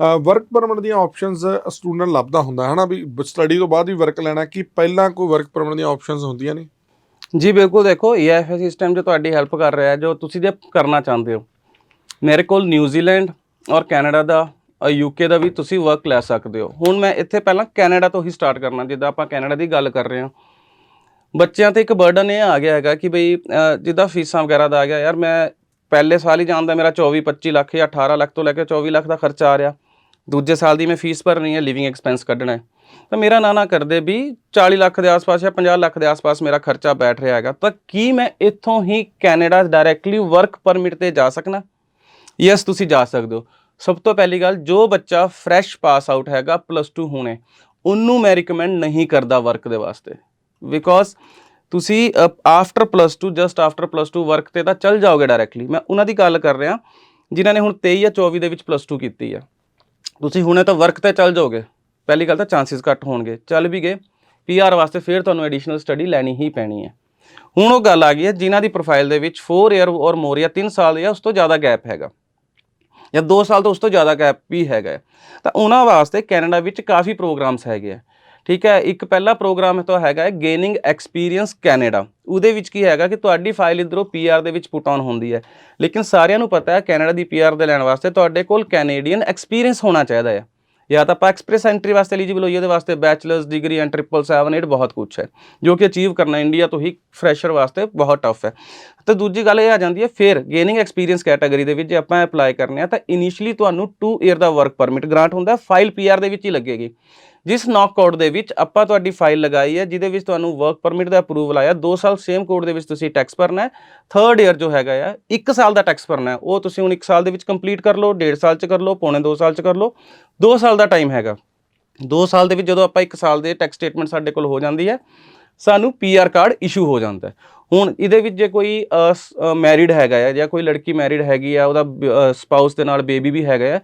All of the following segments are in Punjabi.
ਵਰਕ ਪਰਮਿਟ ਦੀਆਂ ਆਪਸ਼ਨਸ ਸਟੂਡੈਂਟ ਲੱਭਦਾ ਹੁੰਦਾ ਹੈ ਹਨਾ ਵੀ ਸਟੱਡੀ ਤੋਂ ਬਾਅਦ ਵੀ ਵਰਕ ਲੈਣਾ, ਕੀ ਪਹਿਲਾਂ ਕੋਈ ਵਰਕ ਪਰਮਿਟ ਦੀਆਂ ਆਪਸ਼ਨਸ ਹੁੰਦੀਆਂ ਨੇ? ਜੀ, ਬਿਲਕੁਲ ਦੇਖੋ EFS ਸਿਸਟਮ ਜੋ ਤੁਹਾਡੀ ਹੈਲਪ ਕਰ ਰਿਹਾ ਹੈ ਜੋ ਤੁਸੀਂ ਜੇ ਕਰਨਾ ਚਾਹੁੰਦੇ ਹੋ, ਮੇਰੇ ਕੋਲ ਨਿਊਜ਼ੀਲੈਂਡ ਔਰ ਕੈਨੇਡਾ ਦਾ ਯੂਕੇ ਦਾ ਵੀ ਤੁਸੀਂ ਵਰਕ ਲੈ ਸਕਦੇ ਹੋ। ਹੁਣ ਮੈਂ ਇੱਥੇ ਪਹਿਲਾਂ ਕੈਨੇਡਾ ਤੋਂ ਹੀ ਸਟਾਰਟ ਕਰਨਾ, ਜਿੱਦਾਂ ਆਪਾਂ ਕੈਨੇਡਾ ਦੀ ਗੱਲ ਕਰ ਰਹੇ ਹਾਂ। ਬੱਚਿਆਂ ਤੇ ਇੱਕ ਬਰਡਨ ਇਹ ਆ ਗਿਆ ਹੈਗਾ ਕਿ ਬਈ ਜਿੱਦਾਂ ਫੀਸਾਂ ਵਗੈਰਾ ਦਾ ਆ ਗਿਆ, ਯਾਰ ਮੈਂ ਪਹਿਲੇ ਸਾਲ ਹੀ ਜਾਣਦਾ, ਮੇਰਾ 24 25 ਲੱਖ ਜਾਂ 18 ਲੱਖ ਤੋਂ ਲੈ ਕੇ 24 ਲੱਖ ਦਾ ਖਰਚਾ ਆ ਰਿਹਾ। ਦੂਜੇ ਸਾਲ ਦੀ ਮੈਂ ਫੀਸ ਭਰਨੀ ਹੈ ਲਿਵਿੰਗ ਐਕਸਪੈਂਸ ਕੱਢਣਾ ਹੈ। ਤਾਂ ਮੇਰਾ ਨਾ ਕਰਦੇ ਵੀ 40 ਲੱਖ ਦੇ ਆਸ-ਪਾਸ ਜਾਂ 50 ਲੱਖ ਦੇ ਆਸ-ਪਾਸ ਮੇਰਾ ਖਰਚਾ ਬੈਠ ਰਿਹਾ ਹੈਗਾ। ਤਾਂ ਕੀ ਮੈਂ ਇੱਥੋਂ ਹੀ ਕੈਨੇਡਾ ਡਾਇਰੈਕਟਲੀ ਵਰਕ ਪਰਮਿਟ ਤੇ ਜਾ ਸਕਣਾ? ਯੈਸ ਤੁਸੀਂ ਜਾ ਸਕਦੇ ਹੋ। ਸਭ ਤੋਂ ਪਹਿਲੀ ਗੱਲ, ਜੋ ਬੱਚਾ ਫਰੈਸ਼ ਪਾਸ ਆਊਟ ਹੈਗਾ ਪਲੱਸ 2 ਹੋਣੇ, ਉਹਨੂੰ ਮੈਂ ਰეკਮੈਂਡ ਨਹੀਂ ਕਰਦਾ ਵਰਕ ਦੇ ਵਾਸਤੇ। ਬਿਕੋਜ਼ ਤੁਸੀਂ after plus 2 just after plus 2 work ਤੇ ਤਾਂ ਚੱਲ ਜਾਓਗੇ ਡਾਇਰੈਕਟਲੀ ਮੈਂ ਉਹਨਾਂ ਦੀ ਗੱਲ ਕਰ ਰਿਹਾ, ਜਿਨ੍ਹਾਂ ਨੇ ਹੁਣ 23 ਜਾਂ 24 ਦੇ ਵਿੱਚ ਪਲੱਸ 2 ਕੀਤੀ ਆ। ਤੁਸੀਂ ਹੁਣੇ ਤਾਂ ਵਰਕ ਤੇ ਚੱਲ ਜਾਓਗੇ। ਪਹਿਲੀ ਗੱਲ ਤਾਂ ਚਾਂਸਸ ਘੱਟ ਹੋਣਗੇ। ਚੱਲ ਵੀ ਗਏ। ਪੀਆਰ ਵਾਸਤੇ ਫਿਰ ਤੁਹਾਨੂੰ ਐਡੀਸ਼ਨਲ ਸਟੱਡੀ ਲੈਣੀ ਹੀ ਪੈਣੀ ਹੈ। ਹੁਣ ਉਹ ਗੱਲ ਆ ਗਈ ਹੈ, ਜਿਨ੍ਹਾਂ ਦੀ ਪ੍ਰੋਫਾਈਲ ਦੇ ਵਿੱਚ 4 ਇਅਰ ਔਰ ਮੋਰ ਜਾਂ 3 ਸਾਲ ਜਾਂ ਉਸ ਤੋਂ ਜ਼ਿਆਦਾ ਗੈਪ ਹੈਗਾ। ਜਾਂ 2 ਸਾਲ ਤੋਂ ਉਸ ਤੋਂ ਜ਼ਿਆਦਾ ਗੈਪ ਵੀ ਹੈਗਾ ਹੈ। ਤਾਂ ਉਹਨਾਂ ਵਾਸਤੇ ਕੈਨੇਡਾ ਵਿੱਚ ਕਾਫੀ ਪ੍ਰੋਗਰਾਮਸ ਹੈਗੇ ਆ। ਠੀਕ ਹੈ, ਇੱਕ ਪਹਿਲਾ ਪ੍ਰੋਗਰਾਮ ਤਾਂ ਹੈਗਾ ਹੈ ਗੇਨਿੰਗ ਐਕਸਪੀਰੀਅੰਸ ਕੈਨੇਡਾ ਉਹਦੇ ਵਿੱਚ ਕੀ ਹੈਗਾ ਕਿ ਤੁਹਾਡੀ ਫਾਈਲ ਇਧਰੋਂ ਪੀਆਰ ਦੇ ਵਿੱਚ ਪੁਟ ਆਨ ਹੁੰਦੀ ਹੈ। ਲੇਕਿਨ ਸਾਰਿਆਂ ਨੂੰ ਪਤਾ ਹੈ ਕੈਨੇਡਾ ਦੀ ਪੀਆਰ ਦੇ ਲੈਣ ਵਾਸਤੇ ਤੁਹਾਡੇ ਕੋਲ ਕੈਨੇਡੀਅਨ ਐਕਸਪੀਰੀਅੰਸ ਹੋਣਾ ਚਾਹੀਦਾ ਹੈ। ਜਾਂ ਤਾਂ ਆਪਾਂ ਐਕਸਪ੍ਰੈਸ ਐਂਟਰੀ ਵਾਸਤੇ ਐਲੀਜੀਬਲ ਹੋਈਏ, ਉਹਦੇ ਵਾਸਤੇ ਬੈਚਲਰਸ ਡਿਗਰੀ ਐਂਡ 777 ਬਹੁਤ ਕੁਝ ਹੈ, ਜੋ ਕਿ ਅਚੀਵ ਕਰਨਾ ਇੰਡੀਆ ਤੋਂ ਹੀ ਫਰੈਸ਼ਰ ਵਾਸਤੇ ਬਹੁਤ ਟਫ ਹੈ। ਤੇ ਦੂਜੀ ਗੱਲ ਇਹ ਆ ਜਾਂਦੀ ਹੈ, ਫਿਰ ਗੇਨਿੰਗ ਐਕਸਪੀਰੀਅੰਸ ਕੈਟਾਗਰੀ ਦੇ ਵਿੱਚ ਜੇ ਆਪਾਂ ਅਪਲਾਈ ਕਰਨੇ ਆ, ਤਾਂ ਇਨੀਸ਼ੀਅਲੀ ਤੁਹਾਨੂੰ 2 ਇਅਰ ਦਾ ਵਰਕ ਪਰਮਿਟ ਗ੍ਰਾਂਟ ਹੁੰਦਾ ਫਾਈਲ ਪੀਆਰ ਦੇ ਵਿੱਚ ਹੀ ਲੱਗੇਗੀ। ਜਿਸ ਨੌਕ ਕੋਡ ਦੇ ਵਿੱਚ ਆਪਾਂ ਤੁਹਾਡੀ ਫਾਈਲ ਲਗਾਈ ਹੈ, ਜਿਹਦੇ ਵਿੱਚ ਤੁਹਾਨੂੰ ਵਰਕ ਪਰਮਿਟ ਦਾ ਅਪਰੂਵਲ ਆਇਆ 2 ਸਾਲ ਸੇਮ ਕੋਡ ਦੇ ਵਿੱਚ ਤੁਸੀਂ ਟੈਕਸ ਭਰਨਾ ਹੈ ਥਰਡ ਇਅਰ ਜੋ ਹੈਗਾ ਆ 1 ਸਾਲ ਦਾ ਟੈਕਸ ਭਰਨਾ ਹੈ, ਉਹ ਤੁਸੀਂ ਹੁਣ 1 ਸਾਲ ਦੇ ਵਿੱਚ ਕੰਪਲੀਟ ਕਰ ਲਓ 1.5 ਸਾਲ ਚ ਕਰ ਲਓ, ਪੌਣੇ 2 ਸਾਲ ਚ ਕਰ ਲਓ 2 ਸਾਲ ਦਾ ਟਾਈਮ ਹੈਗਾ। 2 ਸਾਲ ਦੇ ਵਿੱਚ ਜਦੋਂ ਆਪਾਂ 1 ਸਾਲ ਦੇ ਟੈਕਸ ਸਟੇਟਮੈਂਟ ਸਾਡੇ ਕੋਲ ਹੋ ਜਾਂਦੀ ਹੈ, ਸਾਨੂੰ ਪੀਆਰ ਕਾਰਡ ਇਸ਼ੂ ਹੋ ਜਾਂਦਾ ਹੁਣ ਇਹਦੇ ਵਿੱਚ ਜੇ ਕੋਈ ਮੈਰਿਡ ਹੈਗਾ ਹੈ ਜਾਂ ਕੋਈ ਲੜਕੀ ਮੈਰਿਡ ਹੈਗੀ ਆ, ਉਹਦਾ ਸਪਾਊਸ ਦੇ ਨਾਲ ਬੇਬੀ ਵੀ ਹੈਗਾ ਆ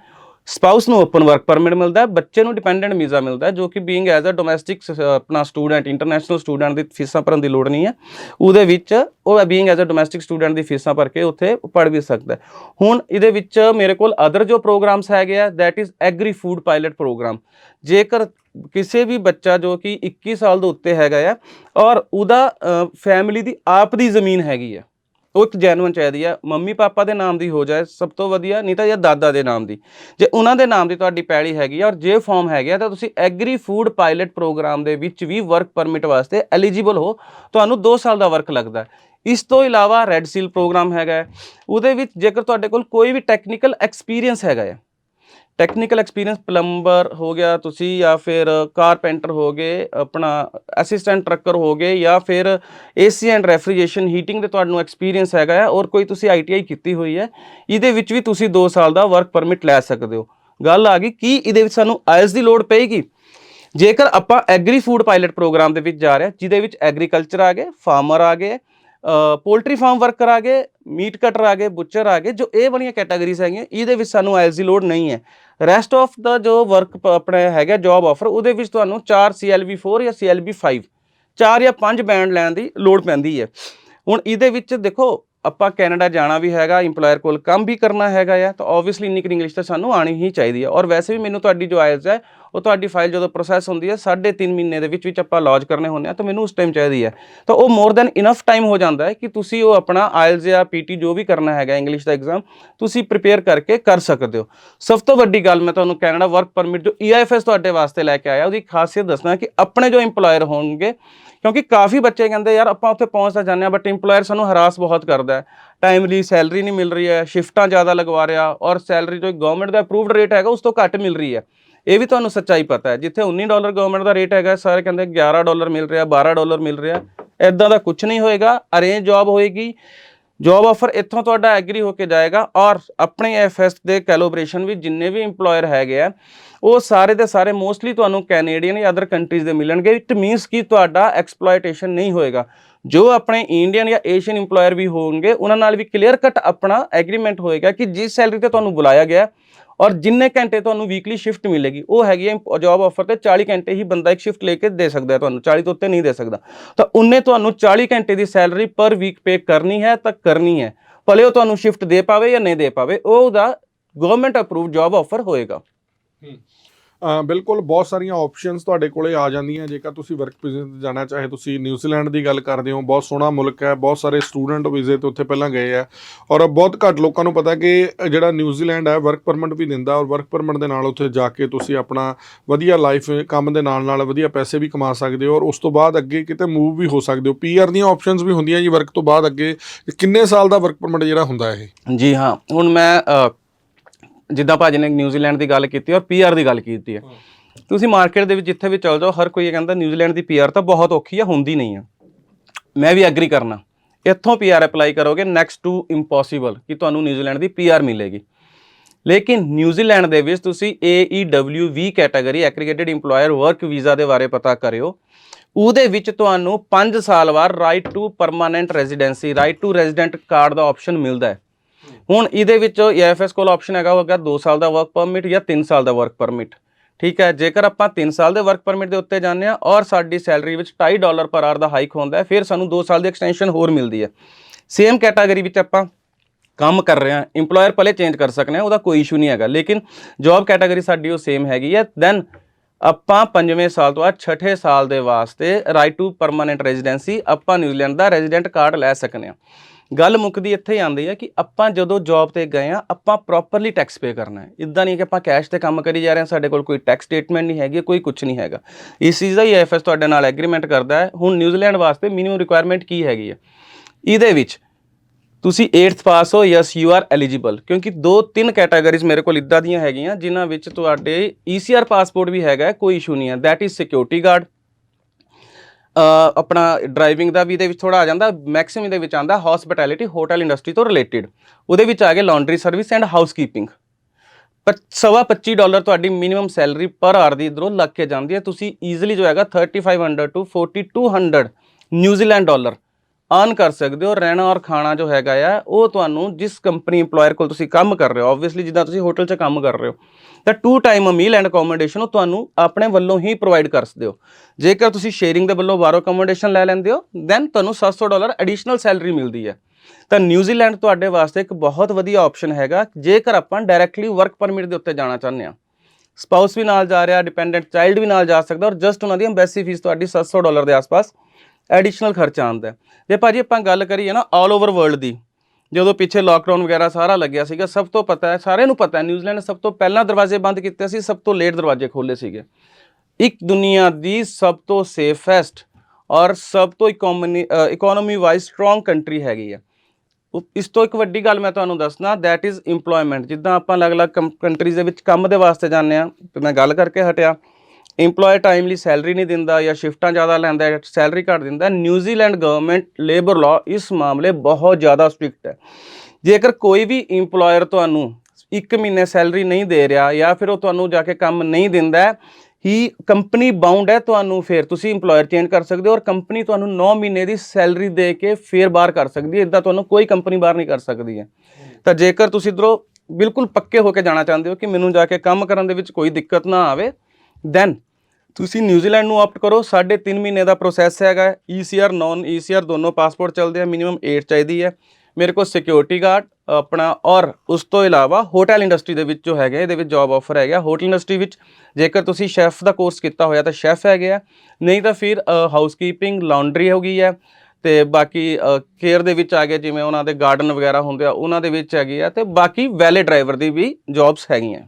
ਸਪਾਊਸ ਨੂੰ ਓਪਨ ਵਰਕ ਪਰਮਿਟ ਮਿਲਦਾ ਹੈ, ਬੱਚੇ ਨੂੰ ਡਿਪੈਂਡੈਂਟ ਵੀਜ਼ਾ ਮਿਲਦਾ ਜੋ ਕਿ ਬੀਇੰਗ ਐਜ਼ ਅ ਡੋਮੈਸਟਿਕ ਆਪਣਾ ਸਟੂਡੈਂਟ ਇੰਟਰਨੈਸ਼ਨਲ ਸਟੂਡੈਂਟ ਦੀ ਫੀਸਾਂ ਭਰਨ ਦੀ ਲੋੜ ਨਹੀਂ ਹੈ। ਉਹਦੇ ਵਿੱਚ ਉਹ being as a domestic student ਦੀ ਫੀਸਾਂ ਭਰ ਕੇ ਉੱਥੇ ਪੜ੍ਹ ਵੀ ਸਕਦਾ ਹੁਣ ਇਹਦੇ ਵਿੱਚ ਮੇਰੇ ਕੋਲ ਅਦਰ ਜੋ ਪ੍ਰੋਗਰਾਮਸ ਹੈਗੇ ਆ that is agri food pilot program ਜੇਕਰ ਕਿਸੇ ਵੀ ਬੱਚਾ ਜੋ ਕਿ 21 ਸਾਲ ਦੇ ਉੱਤੇ ਹੈਗਾ ਆ, ਔਰ ਉਹਦਾ ਫੈਮਿਲੀ ਦੀ ਆਪ ਦੀ ਜ਼ਮੀਨ ਹੈਗੀ ਆ ਉਹ ਇੱਕ ਜੈਨੂਇਨ ਚਾਹੀਦੀ ਆ, ਮੰਮੀ ਪਾਪਾ ਦੇ ਨਾਮ ਦੀ ਹੋ ਜਾਏ, ਸਭ ਤੋਂ ਵਧੀਆ, ਨਹੀਂ ਤਾਂ ਜਾਂ ਦਾਦਾ ਦੇ ਨਾਮ ਦੀ। ਜੇ ਉਹਨਾਂ ਦੇ ਨਾਮ ਦੀ ਤੁਹਾਡੀ ਪੈਲੀ ਹੈਗੀ ਆ ਔਰ ਜੇ ਫਾਰਮ ਹੈਗੇ ਆ, ਤਾਂ ਤੁਸੀਂ ਐਗਰੀ ਫੂਡ ਪਾਇਲਟ ਪ੍ਰੋਗਰਾਮ ਦੇ ਵਿੱਚ ਵੀ ਵਰਕ ਪਰਮਿਟ ਵਾਸਤੇ ਐਲੀਜੀਬਲ ਹੋ। ਤੁਹਾਨੂੰ 2 ਸਾਲ ਦਾ ਵਰਕ ਲੱਗਦਾ ਇਸ ਤੋਂ ਇਲਾਵਾ ਰੈੱਡ ਸੀਲ ਪ੍ਰੋਗਰਾਮ ਹੈਗਾ ਉਹਦੇ ਵਿੱਚ ਜੇਕਰ ਤੁਹਾਡੇ ਕੋਲ ਕੋਈ ਵੀ ਟੈਕਨੀਕਲ ਐਕਸਪੀਰੀਅੰਸ ਹੈਗਾ ਹੈ ਟੈਕਨੀਕਲ ਐਕਸਪੀਰੀਅੰਸ ਪਲੰਬਰ ਹੋ ਗਿਆ ਤੁਸੀਂ ਜਾਂ ਫਿਰ ਕਾਰਪੈਂਟਰ ਹੋ ਗਏ, ਆਪਣਾ ਅਸਿਸਟੈਂਟ ਟਰੱਕਰ ਹੋ ਗਏ ਜਾਂ ਫਿਰ ਏਸੀ ਐਂਡ ਰੈਫਰੀਜਰੇਸ਼ਨ ਹੀਟਿੰਗ ਦੇ ਤੁਹਾਨੂੰ ਐਕਸਪੀਰੀਅੰਸ ਹੈਗਾ ਹੈ ਔਰ ਕੋਈ ਤੁਸੀਂ ਆਈਟੀਆਈ ਕੀਤੀ ਹੋਈ ਹੈ, ਇਹਦੇ ਵਿੱਚ ਵੀ ਤੁਸੀਂ 2 ਸਾਲ ਦਾ ਵਰਕ ਪਰਮਿਟ ਲੈ ਸਕਦੇ ਹੋ। ਗੱਲ ਆ ਗਈ ਕੀ ਇਹਦੇ ਵਿੱਚ ਸਾਨੂੰ ਆਇਲਸ ਦੀ ਲੋੜ ਪਏਗੀ? ਜੇਕਰ ਆਪਾਂ ਐਗਰੀ ਫੂਡ ਪਾਇਲਟ ਪ੍ਰੋਗਰਾਮ ਦੇ ਵਿੱਚ ਜਾ ਰਹੇ ਜਿਹਦੇ ਵਿੱਚ ਐਗਰੀਕਲਚਰ ਆ ਗਏ ਫਾਰਮਰ ਆ ਗਏ ਪੋਲਟਰੀ ਫਾਰਮ ਵਰਕਰ ਆ ਗਏ ਮੀਟ ਕਟਰ ਆ ਗਏ ਬੁੱਚਰ ਆ ਗਏ, ਜੋ ਇਹ ਵਾਲੀਆਂ ਕੈਟਾਗਰੀਜ਼ ਹੈਗੀਆਂ, ਇਹਦੇ ਵਿੱਚ ਸਾਨੂੰ ਆਇਲਸ ਦੀ ਲੋੜ ਨਹੀਂ ਹੈ। ਰੈਸਟ ਆਫ ਦਾ ਜੋ ਵਰਕ ਆਪਣਾ ਹੈਗਾ ਜੌਬ ਆਫਰ ਉਹਦੇ ਵਿੱਚ ਤੁਹਾਨੂੰ 4 CLB4 ਜਾਂ CLB5 ਚਾਰ ਜਾਂ ਪੰਜ ਬੈਂਡ ਲੈਣ ਦੀ ਲੋੜ ਪੈਂਦੀ ਹੈ। ਹੁਣ ਇਹਦੇ ਵਿੱਚ ਦੇਖੋ, ਆਪਾਂ ਕੈਨੇਡਾ ਜਾਣਾ ਵੀ ਹੈਗਾ, EMPLOYER ਕੋਲ ਕੰਮ ਵੀ ਕਰਨਾ ਹੈਗਾ ਆ, ਤਾਂ ਆਬਵੀਅਸਲੀ ਇੰਨੀ ਕੁ ਇੰਗਲਿਸ਼ ਤਾਂ ਸਾਨੂੰ ਆਣੀ ਹੀ ਚਾਹੀਦੀ ਹੈ। ਔਰ ਵੈਸੇ ਵੀ ਮੈਨੂੰ ਤੁਹਾਡੀ ਜੋ ਆਇਲਸ ਹੈ ਉਹ ਤੁਹਾਡੀ ਫਾਈਲ ਜਦੋਂ ਪ੍ਰੋਸੈਸ ਹੁੰਦੀ ਹੈ 3.5 ਮਹੀਨੇ ਦੇ ਵਿੱਚ ਵਿੱਚ ਆਪਾਂ ਲੌਂਚ ਕਰਨੇ ਹੁੰਦੇ ਆ, ਤਾਂ ਮੈਨੂੰ ਉਸ ਟਾਈਮ ਚਾਹੀਦੀ ਹੈ। ਤਾਂ ਉਹ ਮੋਰ ਦੈਨ ਇਨਫ ਟਾਈਮ ਹੋ ਜਾਂਦਾ ਹੈ ਕਿ ਤੁਸੀਂ ਉਹ ਆਪਣਾ ਆਇਲਸ ਜਾਂ ਪੀਟੀ ਜੋ ਵੀ ਕਰਨਾ ਹੈਗਾ ਇੰਗਲਿਸ਼ ਦਾ ਐਗਜ਼ਾਮ ਤੁਸੀਂ ਪ੍ਰੀਪੇਅਰ ਕਰਕੇ ਕਰ ਸਕਦੇ ਹੋ। ਸਭ ਤੋਂ ਵੱਡੀ ਗੱਲ ਮੈਂ ਤੁਹਾਨੂੰ ਕੈਨੇਡਾ ਵਰਕ ਪਰਮਿਟ ਜੋ EIFS ਤੁਹਾਡੇ ਵਾਸਤੇ ਲੈ ਕੇ ਆਇਆ, ਉਹਦੀ ਖਾਸੀਅਤ ਦੱਸਣਾ ਕਿ ਆਪਣੇ ਜੋ EMPLOYER ਹੋਣਗੇ, ਕਿਉਂਕਿ ਕਾਫੀ ਬੱਚੇ ਕਹਿੰਦੇ, ਯਾਰ ਆਪਾਂ ਉੱਥੇ ਪਹੁੰਚਦਾ ਜਾਂਦੇ ਆ ਬਟ EMPLOYER ਸਾਨੂੰ ਹਰਾਸ ਬਹੁਤ ਕਰਦਾ ਹੈ। ਟਾਈਮਲੀ ਸੈਲਰੀ ਨਹੀਂ ਮਿਲ ਰਹੀ ਹੈ ਸ਼ਿਫਟਾਂ ਜ਼ਿਆਦਾ ਲਗਵਾ ਰਿਹਾ, ਔਰ ਸੈਲਰੀ ਜੋ ਗਵਰਨਮੈਂਟ ਦਾ ਅਪਰੂਵਡ ਰੇਟ ਹੈਗਾ, ਉਸ ਤੋਂ ਘੱਟ ਮਿਲ ਰਹੀ ਹੈ। ਇਹ ਵੀ ਤੁਹਾਨੂੰ ਸੱਚਾਈ ਪਤਾ ਹੈ, ਜਿੱਥੇ 19 ਡਾਲਰ ਗਵਰਨਮੈਂਟ ਦਾ ਰੇਟ ਹੈਗਾ, ਸਾਰੇ ਕਹਿੰਦੇ 11 ਡਾਲਰ ਮਿਲ ਰਿਹਾ 12 ਡਾਲਰ ਮਿਲ ਰਿਹਾ ਐਦਾਂ ਦਾ ਕੁਝ ਨਹੀਂ ਹੋਏਗਾ ਅਰੇਂਜ ਜੌਬ ਹੋਏਗੀ ਜੌਬ ਆਫਰ ਇੱਥੋਂ ਤੁਹਾਡਾ ਐਗਰੀ ਹੋ ਕੇ ਜਾਏਗਾ, ਔਰ ਆਪਣੇ ਐਫਐਸ ਦੇ ਕੈਲੋਬ੍ਰੇਸ਼ਨ ਵੀ ਜਿੰਨੇ ਵੀ EMPLOYER ਹੈਗੇ ਆ, ਉਹ ਸਾਰੇ ਦੇ ਸਾਰੇ ਮੋਸਟਲੀ ਤੁਹਾਨੂੰ ਕੈਨੇਡੀਅਨ ਜਾਂ ਅਦਰ ਕੰਟਰੀਜ਼ ਦੇ ਮਿਲਣਗੇ ਇਟ ਮੀਨਸ ਕਿ ਤੁਹਾਡਾ ਐਕਸਪਲੋਇਟੇਸ਼ਨ ਨਹੀਂ ਹੋਏਗਾ। ਜੋ ਆਪਣੇ ਇੰਡੀਅਨ ਜਾਂ ਏਸ਼ੀਅਨ EMPLOYER ਵੀ ਹੋਣਗੇ, ਉਹਨਾਂ ਨਾਲ ਵੀ ਕਲੀਅਰ ਕੱਟ ਆਪਣਾ ਐਗਰੀਮੈਂਟ ਹੋਏਗਾ ਕਿ ਜਿਸ ਸੈਲਰੀ ਤੇ ਤੁਹਾਨੂੰ ਬੁਲਾਇਆ ਗਿਆ ਔਰ ਜਿੰਨੇ ਘੰਟੇ ਤੁਹਾਨੂੰ ਵੀਕਲੀ ਸ਼ਿਫਟ ਮਿਲੇਗੀ, ਉਹ ਹੈਗੀ ਹੈ ਜੌਬ ਆਫਰ ਤੇ 40 ਘੰਟੇ ਹੀ ਬੰਦਾ ਇੱਕ ਸ਼ਿਫਟ ਲੈ ਕੇ ਦੇ ਸਕਦਾ ਹੈ ਤੁਹਾਨੂੰ 40 ਤੋਂ ਉੱਤੇ ਨਹੀਂ ਦੇ ਸਕਦਾ। ਤਾਂ ਉਹਨੇ ਤੁਹਾਨੂੰ 40 ਘੰਟੇ ਦੀ ਸੈਲਰੀ ਪਰ ਵੀਕ ਪੇ ਕਰਨੀ ਹੈ ਤਾਂ ਕਰਨੀ ਹੈ। ਭਲੇ ਉਹ ਤੁਹਾਨੂੰ ਸ਼ਿਫਟ ਦੇ ਪਾਵੇ ਜਾਂ ਨਹੀਂ ਦੇ ਪਾਵੇ, ਉਹ ਉਹਦਾ ਗਵਰਨਮੈਂਟ ਅਪਰੂਵਡ ਜੌਬ ਆਫਰ ਹੋਏਗਾ। ਬਿਲਕੁਲ ਬਹੁਤ ਸਾਰੀਆਂ ਆਪਸ਼ਨਸ ਤੁਹਾਡੇ ਕੋਲੇ ਆ ਜਾਂਦੀਆਂ। ਜੇਕਰ ਤੁਸੀਂ ਵਰਕ ਵੀਜ਼ੇ ਤੇ ਜਾਣਾ ਚਾਹੇ ਤੁਸੀਂ ਨਿਊਜ਼ੀਲੈਂਡ ਦੀ ਗੱਲ ਕਰਦੇ ਹੋ, ਬਹੁਤ ਸੋਹਣਾ ਮੁਲਕ ਹੈ, ਬਹੁਤ ਸਾਰੇ ਸਟੂਡੈਂਟ ਵੀਜ਼ੇ ਤੇ ਉੱਥੇ ਪਹਿਲਾਂ ਗਏ ਆ। ਔਰ ਬਹੁਤ ਘੱਟ ਲੋਕਾਂ ਨੂੰ ਪਤਾ ਕਿ ਜਿਹੜਾ ਨਿਊਜ਼ੀਲੈਂਡ ਹੈ ਵਰਕ ਪਰਮਿਟ ਵੀ ਦਿੰਦਾ ਔਰ ਵਰਕ ਪਰਮਿਟ ਦੇ ਨਾਲ ਉੱਥੇ ਜਾ ਕੇ ਤੁਸੀਂ ਆਪਣਾ ਵਧੀਆ ਲਾਈਫ ਕੰਮ ਦੇ ਨਾਲ ਨਾਲ ਵਧੀਆ ਪੈਸੇ ਵੀ ਕਮਾ ਸਕਦੇ ਹੋ ਔਰ ਉਸ ਤੋਂ ਬਾਅਦ ਅੱਗੇ ਕਿਤੇ ਮੂਵ ਵੀ ਹੋ ਸਕਦੇ ਹੋ। ਪੀਆਰ ਦੀਆਂ ਆਪਸ਼ਨਸ ਵੀ ਹੁੰਦੀਆਂ ਜੀ ਵਰਕ ਤੋਂ ਬਾਅਦ ਅੱਗੇ। ਕਿੰਨੇ ਸਾਲ ਦਾ ਵਰਕ ਪਰਮਿਟ ਜਿਹੜਾ ਹੁੰਦਾ ਇਹ? ਜੀ ਹਾਂ, ਹੁਣ ਮੈਂ ਜਿੱਦਾਂ ਭਾਜੀ ਨੇ ਨਿਊਜ਼ੀਲੈਂਡ ਦੀ ਗੱਲ ਕੀਤੀ ਔਰ ਪੀਆਰ ਦੀ ਗੱਲ ਕੀਤੀ ਹੈ। ਤੁਸੀਂ ਮਾਰਕੀਟ ਦੇ ਵਿੱਚ ਜਿੱਥੇ ਵੀ ਚਲ ਜਾਓ, ਹਰ ਕੋਈ ਇਹ ਕਹਿੰਦਾ ਨਿਊਜ਼ੀਲੈਂਡ ਦੀ ਪੀਆਰ ਤਾਂ ਬਹੁਤ ਔਖੀ ਆ, ਹੁੰਦੀ ਨਹੀਂ ਆ। ਮੈਂ ਵੀ ਐਗਰੀ ਕਰਨਾ। ਇੱਥੋਂ ਪੀਆਰ ਅਪਲਾਈ ਕਰੋਗੇ ਨੈਕਸਟ ਟੂ ਇੰਪੋਸੀਬਲ ਕਿ ਤੁਹਾਨੂੰ ਨਿਊਜ਼ੀਲੈਂਡ ਦੀ ਪੀਆਰ ਮਿਲੇਗੀ। ਲੇਕਿਨ ਨਿਊਜ਼ੀਲੈਂਡ ਦੇ ਵਿੱਚ ਤੁਸੀਂ AEW category aggregated EMPLOYER work visa ਦੇ ਬਾਰੇ ਪਤਾ ਕਰਿਓ। ਉਹਦੇ ਵਿੱਚ ਤੁਹਾਨੂੰ 5 ਸਾਲ ਬਾਅਦ right to permanent residency right to resident card the option ਮਿਲਦਾ ਹੈ। ਹੁਣ ਇਹਦੇ ਵਿੱਚ EFS ਕੋਲ ਆਪਸ਼ਨ ਹੈਗਾ ਹੋਗਾ 2 ਸਾਲ ਦਾ ਵਰਕ ਪਰਮਿਟ ਜਾਂ 3 ਸਾਲ ਦਾ ਵਰਕ ਪਰਮਿਟ ਠੀਕ ਹੈ, ਜੇਕਰ ਆਪਾਂ 3 ਸਾਲ ਦੇ ਵਰਕ ਪਰਮਿਟ ਦੇ ਉੱਤੇ ਜਾਂਦੇ ਆ ਔਰ ਸਾਡੀ ਸੈਲਰੀ ਵਿੱਚ 2.5 ਡਾਲਰ ਪਰ ਆਰ ਦਾ ਹਾਈਕ ਹੁੰਦਾ ਹੈ, ਫਿਰ ਸਾਨੂੰ 2 ਸਾਲ ਦੀ ਐਕਸਟੈਂਸ਼ਨ ਹੋਰ ਮਿਲਦੀ ਹੈ। ਸੇਮ ਕੈਟਾਗਰੀ ਵਿੱਚ ਆਪਾਂ ਕੰਮ ਕਰ ਰਹੇ ਹਾਂ, EMPLOYER ਪਹਿਲੇ ਚੇਂਜ ਕਰ ਸਕਨੇ ਆ, ਉਹਦਾ ਕੋਈ ਇਸ਼ੂ ਨਹੀਂ ਹੈਗਾ। ਲੇਕਿਨ ਜੌਬ ਕੈਟਾਗਰੀ ਸਾਡੀ ਉਹ ਸੇਮ ਹੈਗੀ ਹੈ। ਦੈਨ ਆਪਾਂ ਪੰਜਵੇਂ ਸਾਲ ਤੋਂ ਬਾਅਦ ਛਠੇ ਸਾਲ ਦੇ ਵਾਸਤੇ ਰਾਈਟ ਟੂ ਪਰਮਾਨੈਂਟ ਰੈਜ਼ੀਡੈਂਸੀ ਆਪਾਂ ਨਿਊਜ਼ੀਲੈਂਡ ਦਾ ਰੈਜ਼ੀਡੈਂਟ ਕਾਰਡ ਲੈ ਸਕਨੇ ਆ। ਗੱਲ ਮੁੱਕਦੀ ਇੱਥੇ ਹੀ ਆਉਂਦੀ ਹੈ ਕਿ ਆਪਾਂ ਜਦੋਂ ਜੌਬ ਤੇ ਗਏ ਆ, ਆਪਾਂ ਪ੍ਰੋਪਰਲੀ ਟੈਕਸ ਪੇ ਕਰਨਾ ਹੈ। ਇਦਾਂ ਨਹੀਂ ਕਿ ਆਪਾਂ ਕੈਸ਼ ਤੇ ਕੰਮ ਕਰੀ ਜਾ ਰਹੇ ਹਾਂ, ਸਾਡੇ ਕੋਲ ਕੋਈ ਟੈਕਸ ਸਟੇਟਮੈਂਟ ਨਹੀਂ ਹੈਗੀ, ਕੋਈ ਕੁਝ ਨਹੀਂ ਹੈਗਾ। ਇਸ ਚੀਜ਼ ਦਾ ਹੀ ਐਫਐਸ ਤੁਹਾਡੇ ਨਾਲ ਐਗਰੀਮੈਂਟ ਕਰਦਾ ਹੈ। ਹੁਣ ਨਿਊਜ਼ੀਲੈਂਡ ਵਾਸਤੇ ਮਿਨੀਮਮ ਰਿਕੁਆਇਰਮੈਂਟ ਕੀ ਹੈਗੀ ਹੈ ਇਹਦੇ ਵਿੱਚ ਤੁਸੀਂ 8th ਪਾਸ ਹੋ ਯੈਸ ਯੂ ਆਰ ਐਲੀਜੀਬਲ ਕਿਉਂਕਿ ਦੋ ਤਿੰਨ ਕੈਟਾਗਰੀਜ਼ ਮੇਰੇ ਕੋਲ ਇਦਾਂ ਦੀਆਂ ਹੈਗੀਆਂ, ਜਿਨ੍ਹਾਂ ਵਿੱਚ ਤੁਹਾਡੇ ECR ਪਾਸਪੋਰਟ ਵੀ ਹੈਗਾ, ਕੋਈ ਇਸ਼ੂ ਨਹੀਂ ਹੈ। ਥੈਟ ਇਜ਼ ਸਿਕਿਉਰਿਟੀ ਗਾਰਡ ਆਪਣਾ ਡਰਾਈਵਿੰਗ ਦਾ ਵੀ ਇਹਦੇ ਵਿੱਚ ਥੋੜਾ ਆ ਜਾਂਦਾ ਮੈਕਸਿਮਮ ਦੇ ਵਿੱਚ ਆਂਦਾ ਹਸਪਿਟੈਲਿਟੀ ਹੋਟਲ ਇੰਡਸਟਰੀ ਤੋਂ ਰਿਲੇਟਡ ਉਹਦੇ ਵਿੱਚ ਆ ਗਿਆ ਲਾਂਡਰੀ ਸਰਵਿਸ ਐਂਡ ਹਾਊਸਕੀਪਿੰਗ ਪਰ ਸਵਾ 25 ਡਾਲਰ ਤੁਹਾਡੀ ਮਿਨੀਮਮ ਸੈਲਰੀ ਪਰ ਆਰ ਦੀ ਇਧਰੋਂ ਲੱਗ ਕੇ ਜਾਂਦੀ ਹੈ। ਤੁਸੀਂ ਈਜ਼ੀਲੀ ਜੋ ਹੈਗਾ 3500 ਟੂ 4200 ਨਿਊਜ਼ੀਲੈਂਡ ਡਾਲਰ ਅਰਨ ਕਰ ਸਕਦੇ ਹੋ, ਰਹਿਣਾ ਔਰ ਖਾਣਾ ਜੋ ਹੈਗਾ ਆ, ਉਹ ਤੁਹਾਨੂੰ ਜਿਸ ਕੰਪਨੀ EMPLOYER ਕੋਲ ਤੁਸੀਂ ਕੰਮ ਕਰ ਰਹੇ ਹੋ ਆਬਵੀਅਸਲੀ ਜਿੱਦਾਂ ਤੁਸੀਂ ਹੋਟਲ 'ਚ ਕੰਮ ਕਰ ਰਹੇ ਹੋ, ਤਾਂ two time meal and accommodation ਉਹ ਤੁਹਾਨੂੰ ਆਪਣੇ ਵੱਲੋਂ ਹੀ ਪ੍ਰੋਵਾਈਡ ਕਰ ਸਕਦੇ ਹੋ। ਜੇਕਰ ਤੁਸੀਂ ਸ਼ੇਅਰਿੰਗ ਦੇ ਵੱਲੋਂ ਬਾਹਰੋਂ ਅਕੋਮੋਡੇਸ਼ਨ ਲੈ ਲੈਂਦੇ ਹੋ ਦੈਨ ਤੁਹਾਨੂੰ 700 ਡਾਲਰ ਐਡੀਸ਼ਨਲ ਸੈਲਰੀ ਮਿਲਦੀ ਹੈ। ਤਾਂ ਨਿਊਜ਼ੀਲੈਂਡ ਤੁਹਾਡੇ ਵਾਸਤੇ ਇੱਕ ਬਹੁਤ ਵਧੀਆ ਆਪਸ਼ਨ ਹੈਗਾ, ਜੇਕਰ ਆਪਾਂ ਡਾਇਰੈਕਟਲੀ ਵਰਕ ਪਰਮਿਟ ਦੇ ਉੱਤੇ ਜਾਣਾ ਚਾਹੁੰਦੇ ਹਾਂ। ਸਪਾਊਸ ਵੀ ਨਾਲ ਜਾ ਰਿਹਾ ਡਿਪੈਂਡੈਂਟ ਚਾਈਲਡ ਵੀ ਨਾਲ ਜਾ ਸਕਦਾ ਔਰ ਜਸਟ ਉਹਨਾਂ ਦੀ ਐਮਬੈਸੀ ਫੀਸ ਤੁਹਾਡੀ 700 ਡਾਲਰ ਦੇ ਆਸ-ਪਾਸ ਐਡੀਸ਼ਨਲ ਖਰਚਾ ਆਉਂਦਾ ਹੈ। ਜੇ ਭਾਜੀ ਆਪਾਂ ਗੱਲ ਕਰੀਏ ਨਾ ਆਲ ਓਵਰ ਵਰਲਡ ਦੀ, ਜਦੋਂ ਪਿੱਛੇ ਲਾਕਡਾਊਨ ਵਗੈਰਾ ਸਾਰਾ ਲੱਗਿਆ ਸੀਗਾ, ਸਭ ਤੋਂ ਪਤਾ ਹੈ, ਸਾਰਿਆਂ ਨੂੰ ਪਤਾ ਹੈ, ਨਿਊਜ਼ੀਲੈਂਡ ਨੇ ਸਭ ਤੋਂ ਪਹਿਲਾਂ ਦਰਵਾਜ਼ੇ ਬੰਦ ਕੀਤੇ ਸੀ, ਸਭ ਤੋਂ ਲੇਟ ਦਰਵਾਜ਼ੇ ਖੋਲੇ ਸੀਗੇ। ਇੱਕ ਦੁਨੀਆ ਦੀ ਸਭ ਤੋਂ ਸੇਫੈਸਟ ਔਰ ਸਭ ਤੋਂ ਇਕਨੋਮੀ ਵਾਈਜ਼ ਸਟਰੋਂਗ ਕੰਟਰੀ ਹੈਗੀ ਹੈ। ਉਹ- ਇਸ ਤੋਂ ਇੱਕ ਵੱਡੀ ਗੱਲ ਮੈਂ ਤੁਹਾਨੂੰ ਦੱਸਣਾ ਥੈਟ ਇਜ਼ EMPLOYMENT ਜਿੱਦਾਂ ਆਪਾਂ ਅਲੱਗ-ਅਲੱਗ ਕੰਟਰੀਜ਼ ਦੇ ਵਿੱਚ ਕੰਮ ਦੇ ਵਾਸਤੇ ਜਾਂਦੇ ਆ ਤੇ ਮੈਂ ਗੱਲ ਕਰਕੇ ਹਟਿਆ। EMPLOYER ਟਾਈਮਲੀ ਸੈਲਰੀ ਨਹੀਂ ਦਿੰਦਾ ਜਾਂ ਸ਼ਿਫਟਾਂ ਜ਼ਿਆਦਾ ਲੈਂਦਾ ਹੈ ਸੈਲਰੀ ਘੱਟ ਦਿੰਦਾ ਨਿਊਜ਼ੀਲੈਂਡ ਗਵਰਨਮੈਂਟ ਲੇਬਰ ਲਾਅ ਇਸ ਮਾਮਲੇ ਬਹੁਤ ਜ਼ਿਆਦਾ ਸਟ੍ਰਿਕਟ ਹੈ। ਜੇਕਰ ਕੋਈ ਵੀ EMPLOYER ਤੁਹਾਨੂੰ 1 ਮਹੀਨੇ ਸੈਲਰੀ ਨਹੀਂ ਦੇ ਰਿਹਾ ਜਾਂ ਫਿਰ ਉਹ ਤੁਹਾਨੂੰ ਜਾ ਕੇ ਕੰਮ ਨਹੀਂ ਦਿੰਦਾ, ਹੀ ਕੰਪਨੀ ਬਾਉਂਡ ਹੈ ਤੁਹਾਨੂੰ ਫਿਰ ਤੁਸੀਂ EMPLOYER ਚੇਂਜ ਕਰ ਸਕਦੇ ਹੋ ਔਰ ਕੰਪਨੀ ਤੁਹਾਨੂੰ 9 ਮਹੀਨੇ ਦੀ ਸੈਲਰੀ ਦੇ ਕੇ ਫਿਰ ਬਾਹਰ ਕਰ ਸਕਦੀ ਹੈ, ਇਦਾਂ ਤੁਹਾਨੂੰ ਕੋਈ ਕੰਪਨੀ ਬਾਹਰ ਨਹੀਂ ਕਰ ਸਕਦੀ ਹੈ। ਤਾਂ ਜੇਕਰ ਤੁਸੀਂ ਇਧਰੋਂ ਬਿਲਕੁਲ ਪੱਕੇ ਹੋ ਕੇ ਜਾਣਾ ਚਾਹੁੰਦੇ ਹੋ ਕਿ ਮੈਨੂੰ ਜਾ ਕੇ ਕੰਮ ਕਰਨ ਦੇ ਵਿੱਚ ਕੋਈ ਦਿੱਕਤ ਨਾ ਆਵੇ ਦੈਨ ਤੁਸੀਂ ਨਿਊਜ਼ੀਲੈਂਡ ਨੂੰ ਆਪਟ ਕਰੋ। ਸਾਢੇ ਤਿੰਨ ਮਹੀਨੇ ਦਾ ਪ੍ਰੋਸੈਸ ਹੈਗਾ ECR ਨੌਨ ECR ਦੋਨੋਂ ਪਾਸਪੋਰਟ ਚੱਲਦੇ ਆ। ਮਿਨੀਮਮ 8 ਚਾਹੀਦੀ ਹੈ। ਮੇਰੇ ਕੋਲ ਸਿਕਿਉਰਿਟੀ ਗਾਰਡ ਆਪਣਾ ਔਰ ਉਸ ਤੋਂ ਇਲਾਵਾ ਹੋਟਲ ਇੰਡਸਟਰੀ ਦੇ ਵਿੱਚ ਜੋ ਹੈਗਾ ਇਹਦੇ ਵਿੱਚ ਜੌਬ ਆਫਰ ਹੈਗਾ ਹੋਟਲ ਇੰਡਸਟਰੀ ਵਿੱਚ ਜੇਕਰ ਤੁਸੀਂ ਸ਼ੈਫ ਦਾ ਕੋਰਸ ਕੀਤਾ ਹੋਇਆ ਤਾਂ ਸ਼ੈਫ ਹੈਗੇ ਆ। ਨਹੀਂ ਤਾਂ ਫਿਰ ਹਾਊਸਕੀਪਿੰਗ ਲਾਂਡਰੀ ਹੋ ਗਈ ਹੈ। ਤੇ ਬਾਕੀ ਕੇਅਰ ਦੇ ਵਿੱਚ ਆ ਗਏ। ਜਿਵੇਂ ਉਹਨਾਂ ਦੇ ਗਾਰਡਨ ਵਗੈਰਾ ਹੁੰਦੇ ਆ, ਉਹਨਾਂ ਦੇ ਵਿੱਚ ਹੈਗੀ ਆ। ਤੇ ਬਾਕੀ ਵੈਲੇ ਡਰਾਈਵਰ ਦੀ ਵੀ ਜੌਬਸ ਹੈਗੀਆਂ।